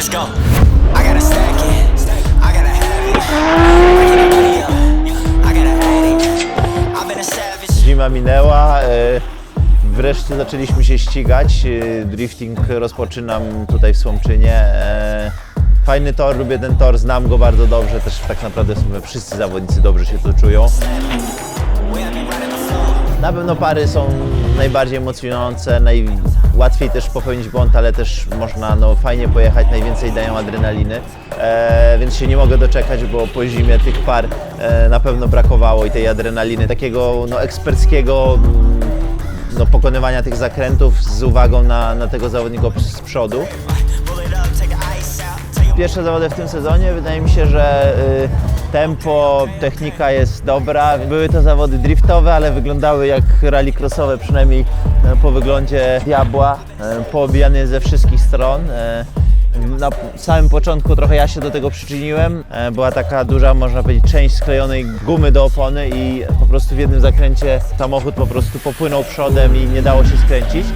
Let's go. I gotta stack it. I gotta have it. Zima minęła, e, wreszcie zaczęliśmy się ścigać. e, Drifting rozpoczynam tutaj w Słomczynie. E, Fajny tor, lubię ten tor, znam go bardzo dobrze, też tak naprawdę wszyscy zawodnicy dobrze się tu czują. Na pewno pary są najbardziej emocjonujące, najłatwiej też popełnić błąd, ale też można no, fajnie pojechać, najwięcej dają adrenaliny, e, więc się nie mogę doczekać, bo po zimie tych par e, na pewno brakowało i tej adrenaliny, takiego no, eksperckiego mm, no, pokonywania tych zakrętów z uwagą na, na tego zawodnika z przodu. Pierwsze zawody w tym sezonie, wydaje mi się, że y, tempo, technika jest dobra. Były to zawody driftowe, ale wyglądały jak rallycrossowe, przynajmniej e, po wyglądzie diabła, e, poobijany ze wszystkich stron. E, na samym początku trochę ja się do tego przyczyniłem. Była taka duża, można powiedzieć, część sklejonej gumy do opony i po prostu w jednym zakręcie samochód po prostu popłynął przodem i nie dało się skręcić.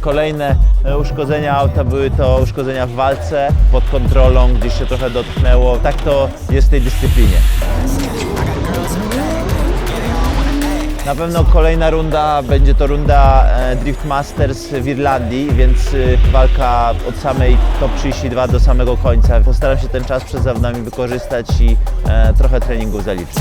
Kolejne e, uszkodzenia auta były to uszkodzenia w walce, pod kontrolą, gdzieś się trochę dotknęło. Tak to jest w tej dyscyplinie. Na pewno kolejna runda będzie to runda e, Drift Masters w Irlandii, więc y, walka od samej top 32 do samego końca. Postaram się ten czas przed zawodami wykorzystać i e, trochę treningu zaliczyć.